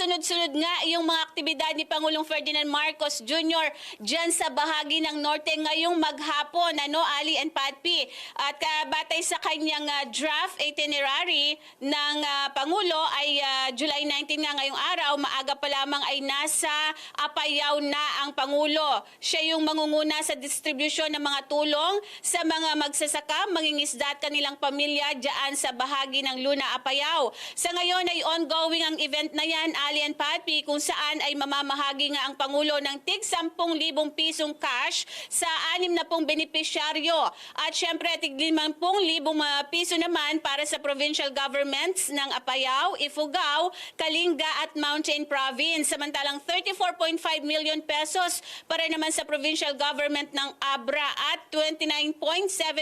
sunod-sunod nga yung mga aktibidad ni Pangulong Ferdinand Marcos Jr. dyan sa bahagi ng Norte ngayong maghapon, ano, Ali and Patpi. At ah, batay sa kanyang ah, draft itinerary ng ah, Pangulo ay July 19 nga ngayong araw, maaga pa lamang ay nasa Apayao na ang Pangulo. Siya yung mangunguna sa distribusyon ng mga tulong sa mga magsasaka, mangingisda at kanilang pamilya dyan sa bahagi ng Luna Apayao. Sa ngayon ay ongoing ang event na yan, Ali and Papi, kung saan ay mamamahagi nga ang Pangulo ng tig 10,000 pisong cash sa anim na pong benepisyaryo. At syempre, tig 50,000 uh, piso naman para sa provincial governments ng Apayao, Ifugao, Kalinga at Mountain Province. Samantalang 34.5 million pesos para naman sa provincial government ng Abra at 29.7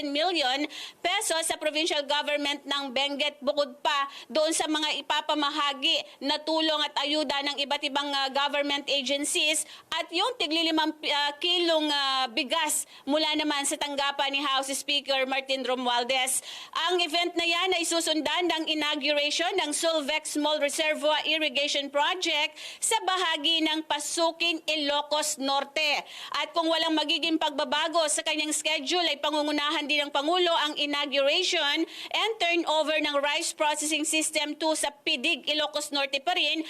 million pesos sa provincial government ng Benguet bukod pa doon sa mga ipapamahagi na tulong at ayuda ng iba't ibang uh, government agencies at yung tiglilimang uh, kilong uh, bigas mula naman sa tanggapan ni House Speaker Martin Romualdez. Ang event na yan ay susundan ng inauguration ng Solvex Small Reservoir Irrigation Project sa bahagi ng Pasukin, Ilocos Norte. At kung walang magiging pagbabago sa kanyang schedule ay pangungunahan din ng Pangulo ang inauguration and turnover ng rice processing system 2 sa Pidig, Ilocos Norte pa rin